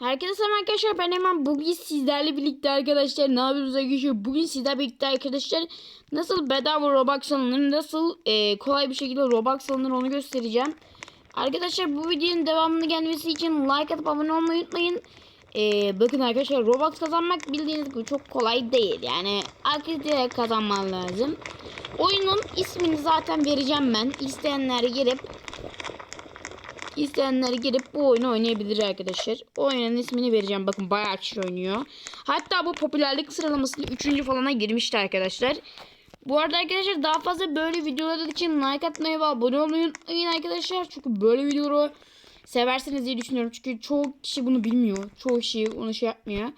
Herkese selam arkadaşlar ben hemen bugün sizlerle birlikte arkadaşlar ne yapıyoruz arkadaşlar bugün sizlerle birlikte arkadaşlar nasıl bedava Robux alınır nasıl e, kolay bir şekilde Robux alınır onu göstereceğim. Arkadaşlar bu videonun devamını gelmesi için like atıp abone olmayı unutmayın. E, bakın arkadaşlar Robux kazanmak bildiğiniz gibi çok kolay değil yani aktivite kazanman lazım. Oyunun ismini zaten vereceğim ben isteyenler girip İsteyenler girip bu oyunu oynayabilir arkadaşlar. O oyunun ismini vereceğim. Bakın bayağı kişi oynuyor. Hatta bu popülerlik sıralamasında 3. falana girmişti arkadaşlar. Bu arada arkadaşlar daha fazla böyle videolar için like atmayı ve abone olmayı arkadaşlar. Çünkü böyle videoları seversiniz diye düşünüyorum. Çünkü çoğu kişi bunu bilmiyor. Çoğu kişi onu şey yapmıyor.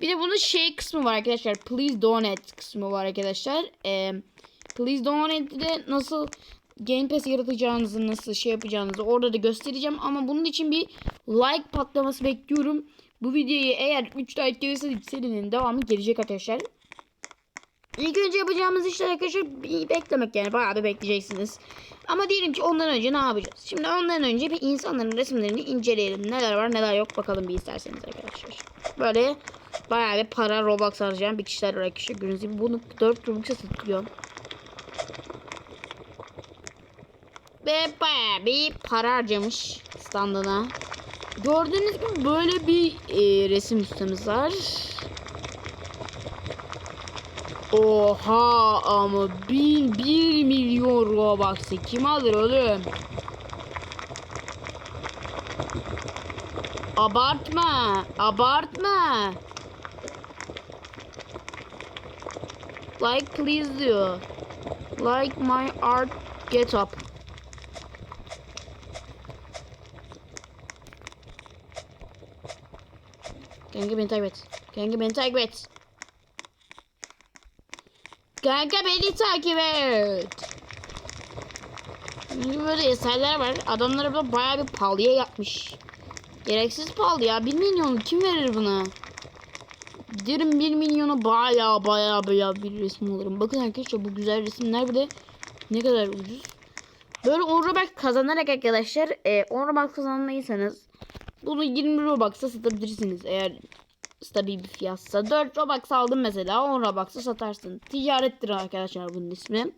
Bir de bunun şey kısmı var arkadaşlar. Please donate kısmı var arkadaşlar. Ee, please donate'de nasıl Game Pass yaratacağınızı nasıl şey yapacağınızı orada da göstereceğim. Ama bunun için bir like patlaması bekliyorum. Bu videoyu eğer 3 like gelirse serinin devamı gelecek arkadaşlar. İlk önce yapacağımız işler arkadaşlar bir beklemek yani bayağı bir bekleyeceksiniz. Ama diyelim ki ondan önce ne yapacağız? Şimdi ondan önce bir insanların resimlerini inceleyelim. Neler var neler yok bakalım bir isterseniz arkadaşlar. Böyle bayağı bir para Robux harcayan bir kişiler var arkadaşlar. Gördüğünüz gibi bunu 4 Robux'a satıyor. Ve bayağı bir para harcamış standına. Gördüğünüz gibi böyle bir e, resim ustamız var. Oha ama 1, 1 milyon Robux'ı kim alır oğlum? Abartma, abartma. Like please diyor. Like my art get up. Kanka beni takip et. Kanka beni takip et. Kanka beni takip et. Çünkü böyle eserler var. Adamlar da bayağı bir pahalıya yapmış. Gereksiz pahalı ya. 1 milyon kim verir buna? Derim 1 milyona bayağı bayağı bayağı bir resim alırım. Bakın arkadaşlar bu güzel resimler bir de ne kadar ucuz. Böyle 10 Robux kazanarak arkadaşlar e, 10 Robux kazanmayırsanız bunu 20 Robux'a satabilirsiniz eğer stabil bir fiyatsa. 4 Robux aldın mesela 10 Robux'a satarsın. Ticarettir arkadaşlar bunun ismi.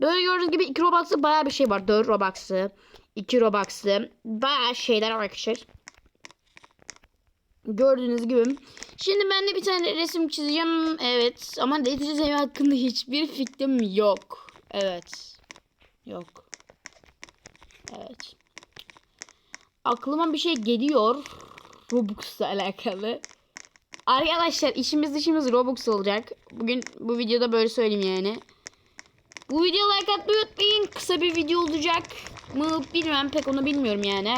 Böyle gördüğünüz gibi 2 Robux'ta bayağı bir şey var. 4 Robux'ı, 2 Robux'ı bayağı şeyler arkadaşlar. Gördüğünüz gibi. Şimdi ben de bir tane resim çizeceğim. Evet. Ama ne çizeceğim hakkında hiçbir fikrim yok. Evet. Yok. Evet. Aklıma bir şey geliyor. Robux'la alakalı. Arkadaşlar işimiz dışımız Robux olacak. Bugün bu videoda böyle söyleyeyim yani. Bu video like atmayı unutmayın. Kısa bir video olacak mı bilmem pek onu bilmiyorum yani.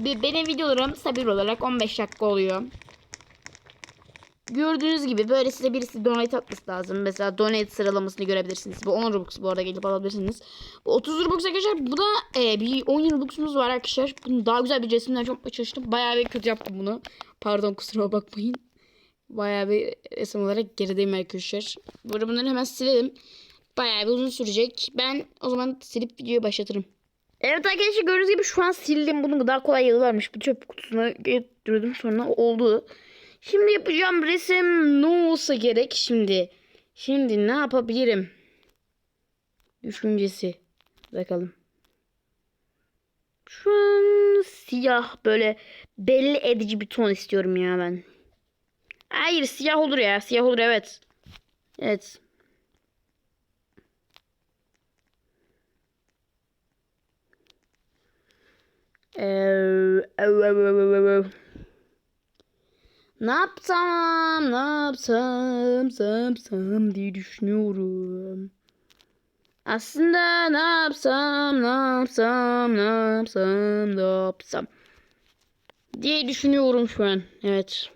Be- Benim videolarım stabil olarak 15 dakika oluyor. Gördüğünüz gibi böyle size birisi donate atması lazım. Mesela donate sıralamasını görebilirsiniz. Bu 10 Robux bu arada gelip alabilirsiniz. Bu 30 Robux arkadaşlar. Bu da e, bir 10 Robux'umuz var arkadaşlar. Bunu daha güzel bir resimden çok çalıştım. Bayağı bir kötü yaptım bunu. Pardon kusura bakmayın. Bayağı bir resim olarak gerideyim arkadaşlar. Bu arada bunları hemen silelim. Bayağı bir uzun sürecek. Ben o zaman silip videoyu başlatırım. Evet arkadaşlar gördüğünüz gibi şu an sildim. Bunun daha kolay yolu varmış. Bu çöp kutusuna götürdüm sonra oldu. Şimdi yapacağım resim ne olsa gerek şimdi. Şimdi ne yapabilirim? Düşüncesi. Bakalım. Şu an siyah böyle belli edici bir ton istiyorum ya ben. Hayır siyah olur ya. Siyah olur evet. Evet. Ee, Ne yapsam, ne yapsam, sam sam diye düşünüyorum. Aslında ne yapsam, ne yapsam, ne yapsam, ne yapsam diye düşünüyorum şu an. Evet.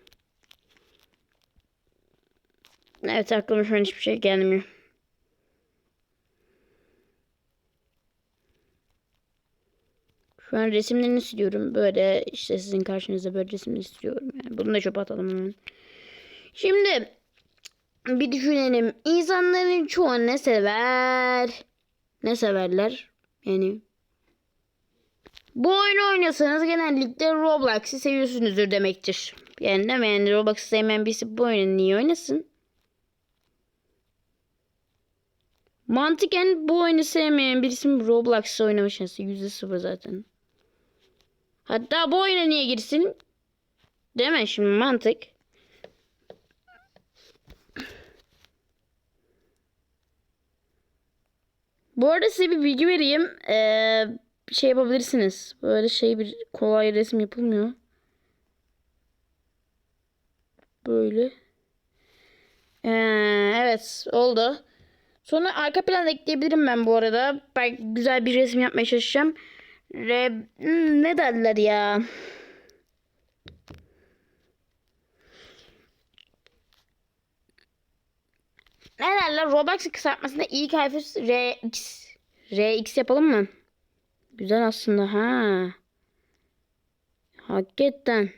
Evet aklıma şu an hiçbir şey gelmiyor. Şu an resimlerini istiyorum. Böyle işte sizin karşınızda böyle resimleri istiyorum. Yani bunu da çöpe atalım. Şimdi bir düşünelim. İnsanların çoğu ne sever? Ne severler? Yani Bu oyunu oynuyorsanız genellikle Roblox'ı seviyorsunuzdur demektir. Yani değil mi? Yani Roblox'ı sevmeyen birisi bu oyunu niye oynasın? Mantıken bu oyunu sevmeyen birisinin Roblox'ı oynama şansı yüzde sıfır zaten. Hatta bu oyuna niye girsin? Değil mi şimdi mantık? Bu arada size bir bilgi vereyim. Ee, şey yapabilirsiniz. Böyle şey bir kolay resim yapılmıyor. Böyle. Ee, evet oldu. Sonra arka plan ekleyebilirim ben bu arada. Ben güzel bir resim yapmaya çalışacağım. Re... Hmm, ne derler ya? Ne derler? Roblox'ın kısaltmasında ilk harfi RX. RX yapalım mı? Güzel aslında ha. Hakikaten.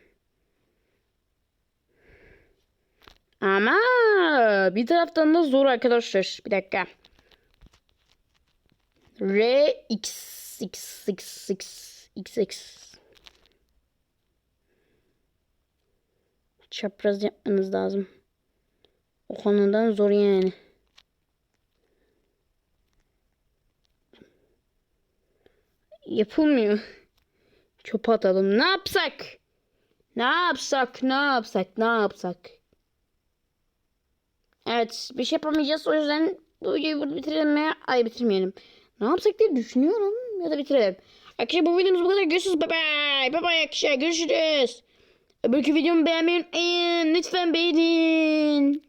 Ama bir taraftan da zor arkadaşlar. Bir dakika. R X X X X X Çapraz yapmanız lazım. O konudan zor yani. Yapılmıyor. Çöpe atalım. Ne yapsak? Ne yapsak? Ne yapsak? Ne yapsak? Evet. Bir şey yapamayacağız. O yüzden bu videoyu burada bitirelim? Ay bitirmeyelim. Ne yapsak diye düşünüyorum. Ya da bitirelim. Arkadaşlar bu videomuz bu kadar. Görüşürüz. Bye bye. Bye bye arkadaşlar. Görüşürüz. Öbürkü videomu beğenmeyi unutmayın. Lütfen beğenin.